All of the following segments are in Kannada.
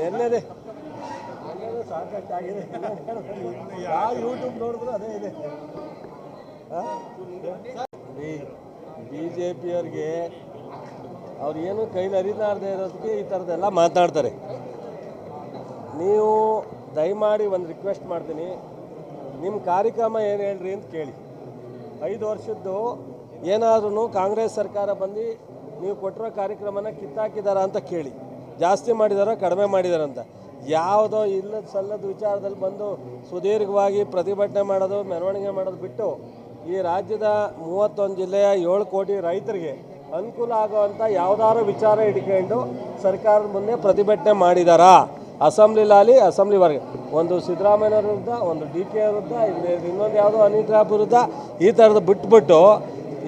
ನೆನ್ನೆದೆ. ಸಾಕಷ್ಟಾಗಿದೆ ಯಾವ ಯೂಟ್ಯೂಬ್ ನೋಡಿದ್ರು ಅದೇ ಇದೆ. ಬಿ ಜೆ ಪಿಯವ್ರಿಗೆ ಅವ್ರು ಏನು ಕೈಲಿ ಅರಿಲಾರ್ದೆ ಇರೋದಕ್ಕೆ ಈ ಥರದ್ದೆಲ್ಲ ಮಾತಾಡ್ತಾರೆ. ನೀವು ದಯಮಾಡಿ ಒಂದು ರಿಕ್ವೆಸ್ಟ್ ಮಾಡ್ತೀನಿ. ನಿಮ್ಮ ಕಾರ್ಯಕ್ರಮ ಏನು ಹೇಳ್ರಿ ಅಂತ ಕೇಳಿ. ಐದು ವರ್ಷದ್ದು ಏನಾದ್ರೂ ಕಾಂಗ್ರೆಸ್ ಸರ್ಕಾರ ಬಂದು ನೀವು ಕೊಟ್ಟಿರೋ ಕಾರ್ಯಕ್ರಮನ ಕಿತ್ತಾಕಿದಾರ ಅಂತ ಕೇಳಿ. ಜಾಸ್ತಿ ಮಾಡಿದಾರೋ ಕಡಿಮೆ ಮಾಡಿದಾರ ಅಂತ ಯಾವುದೋ ಇಲ್ಲದ ಸಲ್ಲದ ವಿಚಾರದಲ್ಲಿ ಬಂದು ಸುದೀರ್ಘವಾಗಿ ಪ್ರತಿಭಟನೆ ಮಾಡೋದು, ಮೆರವಣಿಗೆ ಮಾಡೋದು ಬಿಟ್ಟು ಈ ರಾಜ್ಯದ ಮೂವತ್ತೊಂದು ಜಿಲ್ಲೆಯ ಏಳು ಕೋಟಿ ರೈತರಿಗೆ ಅನುಕೂಲ ಆಗುವಂಥ ಯಾವುದಾದ್ರು ವಿಚಾರ ಹಿಡ್ಕೊಂಡು ಸರ್ಕಾರದ ಮುಂದೆ ಪ್ರತಿಭಟನೆ ಮಾಡಿದಾರಾ? ಅಸೆಂಬ್ಲಿಲಾಲಿ ಅಸೆಂಬ್ಲಿವರೆಗೆ ಒಂದು ಸಿದ್ದರಾಮಯ್ಯವ್ರ ವಿರುದ್ಧ, ಒಂದು ಡಿ ಕೆ ವಿರುದ್ಧ, ಇನ್ನೊಂದು ಯಾವುದೋ ಅನಿತಾ ವಿರುದ್ಧ ಈ ಥರದ್ದು ಬಿಟ್ಬಿಟ್ಟು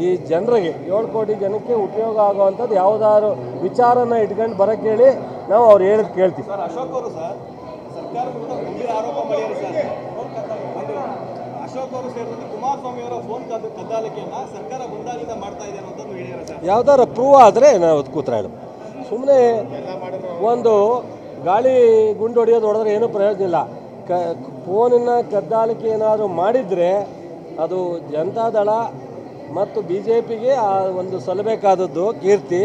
ಈ ಜನರಿಗೆ ಏಳು ಕೋಟಿ ಜನಕ್ಕೆ ಉಪಯೋಗ ಆಗುವಂಥದ್ದು ಯಾವುದಾದ್ರು ವಿಚಾರನ ಇಟ್ಕೊಂಡು ಬರೋಕ್ಕೆ ಹೇಳಿ ನಾವು ಅವ್ರು ಹೇಳಿದ್ ಕೇಳ್ತೀವಿ. ಅಶೋಕ್ ಅವರು ಸರ್ ಸರ್ಕಾರ ಆರೋಪ ಅಶೋಕ್ ಅವರು ಸೇರಿದಂತೆ ಕುಮಾರಸ್ವಾಮಿ ಅವರ ಫೋನ್ ಕದ್ದು ಕದ್ದಾಲಿಕೆಯನ್ನ ಸರ್ಕಾರ ಮುಂದಾಗಿಂದ ಮಾಡ್ತಾ ಇದೆ ಅಂತ ಹೇಳಿದ್ದಾರೆ ಸರ್. ಯಾವ್ದಾರ ಪ್ರೂವ್ ಆದರೆ ನಾವು ಅದು ಕೂತ್ರ ಹೇಳು ಸುಮ್ಮನೆ ಒಂದು ಗಾಳಿ ಗುಂಡು ಹೊಡೆಯೋದು ಹೊಡೆದ್ರೆ ಏನೂ ಪ್ರಯೋಜನ ಇಲ್ಲ. ಕ ಫೋನಿನ ಕದ್ದಾಲಿಕೆ ಏನಾದರೂ ಮಾಡಿದರೆ ಅದು ಜನತಾದಳ ಮತ್ತು ಬಿ ಜೆ ಪಿಗೆ ಆ ಒಂದು ಸಲ್ಲಬೇಕಾದದ್ದು ಕೀರ್ತಿ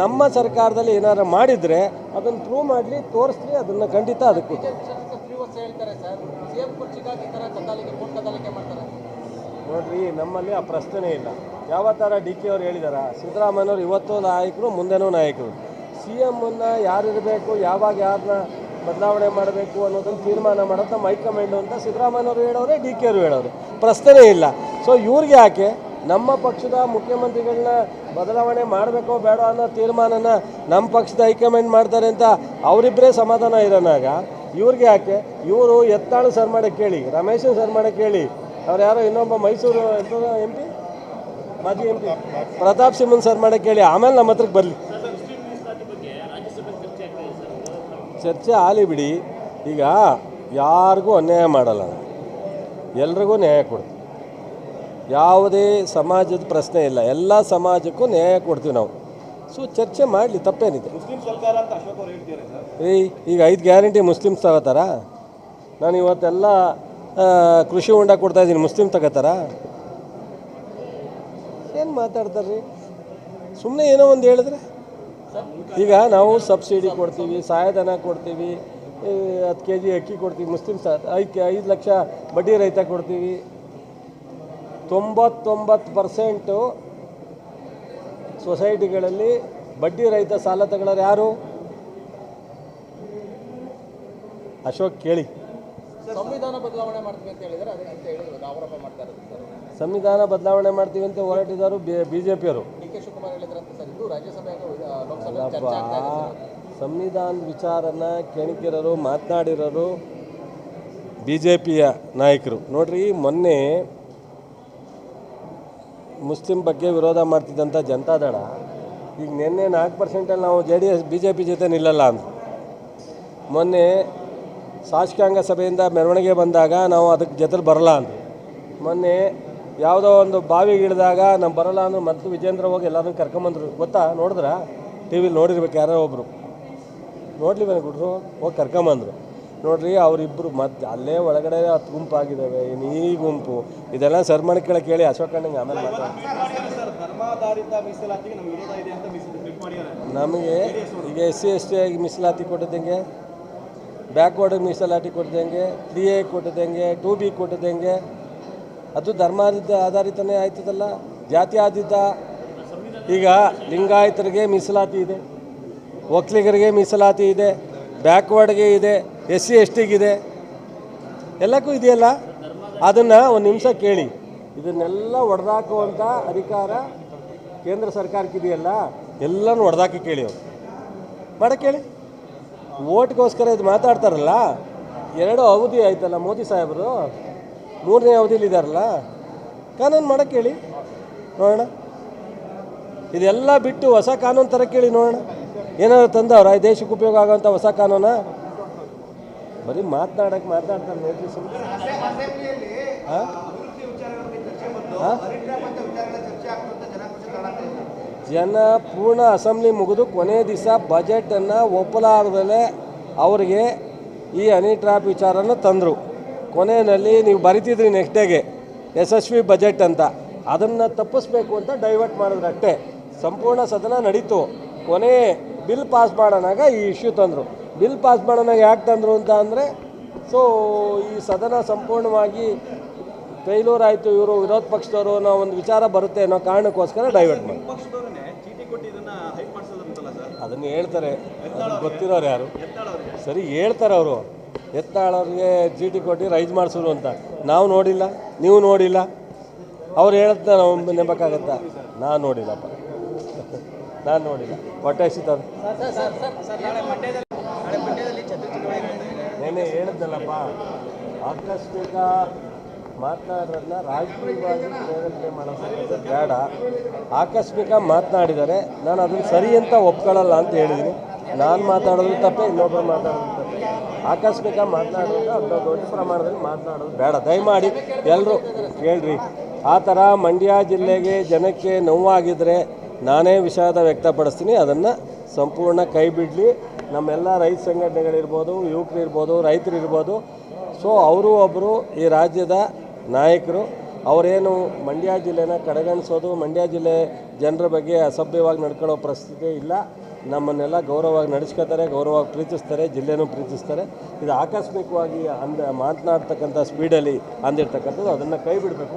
ನಮ್ಮ ಸರ್ಕಾರದಲ್ಲಿ ಏನಾದ್ರು ಮಾಡಿದರೆ ಅದನ್ನು ಪ್ರೂವ್ ಮಾಡಲಿ ತೋರಿಸ್ಲಿ ಅದನ್ನು ಖಂಡಿತ ಅದಕ್ಕೆ. ನೋಡ್ರಿ ನಮ್ಮಲ್ಲಿ ಆ ಪ್ರಶ್ನೆನೇ ಇಲ್ಲ. ಯಾವ ಥರ ಡಿ ಕೆ ಅವ್ರು ಹೇಳಿದಾರ ಸಿದ್ದರಾಮಯ್ಯವರು ಇವತ್ತು ನಾಯಕರು ಮುಂದೆನೂ ನಾಯಕರು. ಸಿ ಎಮ್ಮನ್ನು ಯಾರಿರಬೇಕು ಯಾವಾಗ ಯಾರನ್ನ ಬದಲಾವಣೆ ಮಾಡಬೇಕು ಅನ್ನೋದನ್ನು ತೀರ್ಮಾನ ಮಾಡೋದು ನಮ್ಮ ಹೈಕಮಾಂಡು ಅಂತ ಸಿದ್ದರಾಮಯ್ಯವರು ಹೇಳೋರೆ ಡಿ ಕೆ ಅವರು ಹೇಳೋರು. ಪ್ರಶ್ನೆನೇ ಇಲ್ಲ. ಸೊ ಇವ್ರಿಗೆ ಯಾಕೆ? ನಮ್ಮ ಪಕ್ಷದ ಮುಖ್ಯಮಂತ್ರಿಗಳನ್ನ ಬದಲಾವಣೆ ಮಾಡಬೇಕೋ ಬೇಡ ಅನ್ನೋ ತೀರ್ಮಾನನ ನಮ್ಮ ಪಕ್ಷದ ಹೈಕಮಾಂಡ್ ಮಾಡ್ತಾರೆ ಅಂತ ಅವರಿಬ್ಬರೇ ಸಮಾಧಾನ ಇರೋನಾಗ ಇವ್ರಿಗೆ ಯಾಕೆ? ಇವರು ಎತ್ತಾಳು ಸರ್ ಮಾಡಕ್ಕೆ ಕೇಳಿ ರಮೇಶನ್ ಸರ್ ಕೇಳಿ. ಅವ್ರು ಯಾರೋ ಇನ್ನೊಬ್ಬ ಮೈಸೂರು ಎಂ ಪಿ ಮಾಜಿ ಎಂ ಪಿ ಪ್ರತಾಪ್ ಸಿಂಹನ್ ಸರ್ ಕೇಳಿ, ಆಮೇಲೆ ನಮ್ಮ ಹತ್ರಕ್ಕೆ ಬರಲಿ. ಚರ್ಚೆ ಆಲಿ ಬಿಡಿ. ಈಗ ಯಾರಿಗೂ ಅನ್ಯಾಯ ಮಾಡಲ್ಲ. ಎಲ್ರಿಗೂ ನ್ಯಾಯ ಕೊಡ್ತೀವಿ. ಯಾವುದೇ ಸಮಾಜದ ಪ್ರಶ್ನೆ ಇಲ್ಲ. ಎಲ್ಲ ಸಮಾಜಕ್ಕೂ ನ್ಯಾಯ ಕೊಡ್ತೀವಿ ನಾವು. ಸೊ ಚರ್ಚೆ ಮಾಡಲಿ ತಪ್ಪೇನಿದೆ. ಏಯ್ ಈಗ ಐದು ಗ್ಯಾರಂಟಿ ಮುಸ್ಲಿಮ್ಸ್ ತಗೋತಾರ? ನಾನು ಇವತ್ತೆಲ್ಲ ಕೃಷಿ ಹೊಂಡ ಕೊಡ್ತಾ ಇದ್ದೀನಿ ಮುಸ್ಲಿಮ್ ತಗೋತಾರ? ಏನು ಮಾತಾಡ್ತಾರೆ ಸುಮ್ಮನೆ ಏನೋ ಒಂದು ಹೇಳಿದ್ರೆ? ಈಗ ನಾವು ಸಬ್ಸಿಡಿ ಕೊಡ್ತೀವಿ ಸಹಾಯಧನ ಕೊಡ್ತೀವಿ ಹತ್ತು ಕೆ ಜಿ ಅಕ್ಕಿ ಕೊಡ್ತೀವಿ ಮುಸ್ಲಿಮ್ಸ್ ಐದು ಐದು ಲಕ್ಷ ಬಡ್ಡಿ ರೈತ ಕೊಡ್ತೀವಿ. ತೊಂಬತ್ತೊಂಬತ್ತು ಪರ್ಸೆಂಟು ಸೊಸೈಟಿಗಳಲ್ಲಿ ಬಡ್ಡಿ ರಹಿತ ಸಾಲ ತಗೊಳ್ಳೋರು ಯಾರು? ಅಶೋಕ್ ಕೇಳಿ. ಸಂವಿಧಾನ ಬದಲಾವಣೆ ಮಾಡ್ತೀವಿ ಅಂತ ಹೇಳಿದ್ರೆ ಆರೋಪ ಮಾಡ್ತಾ ಇರೋದು ಸರ್. ಸಂವಿಧಾನ ಬದಲಾವಣೆ ಮಾಡ್ತೀವಿ ಅಂತ ಹೋರಾಟಿದವರು ಬಿ ಜೆ ಪಿಯವರು ಡಿ ಕೆ ಶಿವಕುಮಾರ್ ಹೇಳಿದ್ರಂತೆ ಸರ್ ಇದು ರಾಜ್ಯಸಭೆ ಲೋಕಸಭೆ ಚರ್ಚೆ ಆಗ್ತಾ ಇದೆ ಸಂವಿಧಾನ ವಿಚಾರನ ಕೆಣಕಿರೋರು ಮಾತನಾಡಿರೋರು ಬಿ ಜೆ ಪಿಯ ನಾಯಕರು. ನೋಡ್ರಿ ಮೊನ್ನೆ ಮುಸ್ಲಿಂ ಬಗ್ಗೆ ವಿರೋಧ ಮಾಡ್ತಿದ್ದಂಥ ಜನತಾದಳ ಈಗ ನಿನ್ನೆ ನಾಲ್ಕು ಪರ್ಸೆಂಟಲ್ಲಿ ನಾವು J D S, B J P ಜೊತೆ ನಿಲ್ಲಲ್ಲ ಅಂತ ಮೊನ್ನೆ ಶಾಸಕಾಂಗ ಸಭೆಯಿಂದ ಮೆರವಣಿಗೆ ಬಂದಾಗ ನಾವು ಅದಕ್ಕೆ ಜೊತೆಲಿ ಬರಲ್ಲ ಅಂತ ಮೊನ್ನೆ ಯಾವುದೋ ಒಂದು ಬಾವಿಗೆ ಇಳಿದಾಗ ನಮ್ಮ ಬರಲ್ಲ ಅಂದ್ರೆ, ಮತ್ತು ವಿಜೇಂದ್ರ ಹೋಗಿ ಎಲ್ಲರನ್ನೂ ಕರ್ಕೊಂಬಂದ್ರು. ಗೊತ್ತಾ? ನೋಡಿದ್ರಾ? ಟಿ ವಿಲಿ ನೋಡಿರ್ಬೇಕು ಯಾರೋ ಒಬ್ಬರು ನೋಡ್ಲಿ ಬನ್ನಿ ಗುಡ್ರು, ಹೋಗಿ ಕರ್ಕೊಂಬಂದ್ರು. ನೋಡ್ರಿ ಅವರಿಬ್ಬರು ಮತ್ತೆ ಅಲ್ಲೇ ಒಳಗಡೆ ಹತ್ತು ಗುಂಪು ಆಗಿದ್ದಾವೆ ಇನ್ನು ಈ ಗುಂಪು. ಇದೆಲ್ಲ ಸರ್ಮಣಿಕೆಳ ಕೇಳಿ ಅಶೋಕಣ್ಣಂಗೆ ಆಮೇಲೆ ಸರ್. ನಮ್ಗೆ ಈಗ ಎಸ್ ಸಿ ಎಸ್ ಟಿ ಆಗಿ ಮೀಸಲಾತಿ ಕೊಟ್ಟದಂಗೆ ಬ್ಯಾಕ್ವರ್ಡ್ ಮೀಸಲಾತಿ ಕೊಟ್ಟದಂಗೆ ತ್ರೀ ಎ ಕೊಟ್ಟದಂಗೆ ಟೂ ಬಿ ಕೊಟ್ಟದಂಗೆ ಅದು ಧರ್ಮಾಧಾರಿತ ಆಧಾರಿತನೇ ಆಯ್ತದಲ್ಲ? ಜಾತಿ ಆಧಾರಿತ. ಈಗ ಲಿಂಗಾಯತರಿಗೆ ಮೀಸಲಾತಿ ಇದೆ ಒಕ್ಕಲಿಗರಿಗೆ ಮೀಸಲಾತಿ ಇದೆ ಬ್ಯಾಕ್ವರ್ಡ್ಗೆ ಇದೆ. ಎಸ್ ಸಿ ಎಸ್ ಟಿಗಿದೆ ಎಲ್ಲಕ್ಕೂ ಇದೆಯಲ್ಲ? ಅದನ್ನು ಒಂದು ನಿಮಿಷ ಕೇಳಿ. ಇದನ್ನೆಲ್ಲ ಒಡೆದಾಕುವಂಥ ಅಧಿಕಾರ ಕೇಂದ್ರ ಸರ್ಕಾರಕ್ಕೆ ಇದೆಯಲ್ಲ? ಎಲ್ಲನೂ ಹೊಡೆದಾಕಿ ಕೇಳಿ ಅವರು. ಮಾಡಕ್ಕೆ ಹೇಳಿ ಓಟ್ಗೋಸ್ಕರ ಇದು ಮಾತಾಡ್ತಾರಲ್ಲ? ಎರಡು ಅವಧಿ ಆಯ್ತಲ್ಲ ಮೋದಿ ಸಾಹೇಬರು? ಮೂರನೇ ಅವಧಿಲಿ ಇದ್ದಾರಲ್ಲ ಕಾನೂನು ಮಾಡಕ್ಕೆ ಹೇಳಿ ನೋಡೋಣ. ಇದೆಲ್ಲ ಬಿಟ್ಟು ಹೊಸ ಕಾನೂನು ಥರ ಕೇಳಿ ನೋಡೋಣ. ಏನಾದ್ರು ತಂದವ್ರ? ಈ ದೇಶಕ್ಕೆ ಉಪಯೋಗ ಆಗೋಂಥ ಹೊಸ ಕಾನೂನ? ಬರೀ ಮಾತನಾಡಕ್ಕೆ ಮಾತಾಡ್ತಾರೆ ನೋಡ್ರಿ ಸುಮ್ಮನೆ ಜನ ಪೂರ್ಣ ಅಸೆಂಬ್ಲಿ ಮುಗಿದು ಕೊನೆ ದಿವಸ ಬಜೆಟನ್ನು ಒಪ್ಪಲಾರ್ದಲೆ ಅವರಿಗೆ ಈ ಹನಿ ಟ್ರ್ಯಾಪ್ ವಿಚಾರನ ತಂದರು. ಕೊನೆಯಲ್ಲಿ ನೀವು ಬರಿತಿದ್ರಿ ನೆಕ್ಸ್ಟ್ ಡೇಗೆ ಯಶಸ್ವಿ ಬಜೆಟ್ ಅಂತ. ಅದನ್ನು ತಪ್ಪಿಸ್ಬೇಕು ಅಂತ ಡೈವರ್ಟ್ ಮಾಡಿದ್ರು ಅಷ್ಟೇ. ಸಂಪೂರ್ಣ ಸದನ ನಡೀತು. ಕೊನೆ ಬಿಲ್ ಪಾಸ್ ಮಾಡೋಣಾಗ ಈ ಇಶ್ಯೂ ತಂದರು. ಬಿಲ್ ಪಾಸ್ ಮಾಡೋಣ ಯಾಕೆ ತಂದರು ಅಂತ ಅಂದರೆ ಸೊ ಈ ಸದನ ಸಂಪೂರ್ಣವಾಗಿ ಫೇಲ್ಯೂರ್ ಆಯಿತು ಇವರು ವಿರೋಧ ಪಕ್ಷದವರು ಅನ್ನೋ ಒಂದು ವಿಚಾರ ಬರುತ್ತೆ ಅನ್ನೋ ಕಾರಣಕ್ಕೋಸ್ಕರ ಡೈವರ್ಟ್ ಮಾಡಿ. ಅದನ್ನು ಹೇಳ್ತಾರೆ. ಅದು ಗೊತ್ತಿರೋರು ಯಾರು? ಸರಿ ಹೇಳ್ತಾರೆ ಅವರು. ಎತ್ತಾಳವ್ರಿಗೆ ಟಿ ಕೊಟ್ಟು ರೈಸ್ ಮಾಡಿಸೋರು ಅಂತ. ನಾವು ನೋಡಿಲ್ಲ ನೀವು ನೋಡಿಲ್ಲ. ಅವ್ರು ಹೇಳುತ್ತ ನಾವು ನೆಂಬಕ್ಕಾಗತ್ತ ನಾನು ನೋಡಿಲ್ಲಪ್ಪ. ನಾನು ನೋಡಿಲ್ಲ. ಹೊಟ್ಟೆ ಹಸಿತದ ನೆನೆ ಹೇಳಿದ್ನಲ್ಲಪ್ಪ ಆಕಸ್ಮಿಕ ಮಾತನಾಡೋದನ್ನ ರಾಜಕೀಯವಾಗಿ ಪ್ರೇರೇಪಣೆ ಮಾಡೋದು ಬೇಡ. ಆಕಸ್ಮಿಕ ಮಾತನಾಡಿದರೆ ನಾನು ಅದನ್ನು ಸರಿ ಅಂತ ಒಪ್ಕೊಳ್ಳಲ್ಲ ಅಂತ ಹೇಳಿದ್ದೀನಿ. ನಾನು ಮಾತಾಡೋದು ತಪ್ಪೇ ಇನ್ನೊಬ್ಬರು ಮಾತಾಡೋದು ತಪ್ಪೆ. ಆಕಸ್ಮಿಕ ಮಾತನಾಡೋದು ಅಂತ ದೊಡ್ಡ ಪ್ರಮಾಣದಲ್ಲಿ ಮಾತನಾಡೋದು ಬೇಡ. ದಯಮಾಡಿ ಎಲ್ಲರೂ ಕೇಳ್ರಿ ಆ ಥರ ಮಂಡ್ಯ ಜಿಲ್ಲೆಗೆ ಜನಕ್ಕೆ ನೋವಾಗಿದ್ದರೆ ನಾನೇ ವಿಷಾದ ವ್ಯಕ್ತಪಡಿಸ್ತೀನಿ. ಅದನ್ನು ಸಂಪೂರ್ಣ ಕೈ ಬಿಡಲಿ. ನಮ್ಮೆಲ್ಲ ರೈತ ಸಂಘಟನೆಗಳಿರ್ಬೋದು ಯುವಕರಿರ್ಬೋದು ರೈತರಿರ್ಬೋದು. ಸೊ ಅವರು ಒಬ್ಬರು ಈ ರಾಜ್ಯದ ನಾಯಕರು. ಅವರೇನು ಮಂಡ್ಯ ಜಿಲ್ಲೆನ ಕಡೆಗಣಿಸೋದು ಮಂಡ್ಯ ಜಿಲ್ಲೆ ಜನರ ಬಗ್ಗೆ ಅಸಭ್ಯವಾಗಿ ನಡ್ಕೊಳ್ಳೋ ಪರಿಸ್ಥಿತಿ ಇಲ್ಲ. ನಮ್ಮನ್ನೆಲ್ಲ ಗೌರವವಾಗಿ ನಡೆಸ್ಕೋತಾರೆ ಗೌರವವಾಗಿ ಪ್ರೀತಿಸ್ತಾರೆ ಜಿಲ್ಲೆನೂ ಪ್ರೀತಿಸ್ತಾರೆ. ಇದು ಆಕಸ್ಮಿಕವಾಗಿ ಅಂದ ಮಾತನಾಡ್ತಕ್ಕಂಥ ಸ್ಪೀಡಲ್ಲಿ ಅಂದಿರ್ತಕ್ಕಂಥದ್ದು ಅದನ್ನು ಕೈ ಬಿಡಬೇಕು.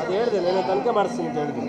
ಅದು ಹೇಳಿದೆ ನಾನು ತನಿಖೆ ಮಾಡಿಸ್ತೀನಿ ಅಂತ ಹೇಳಿದ್ದೀನಿ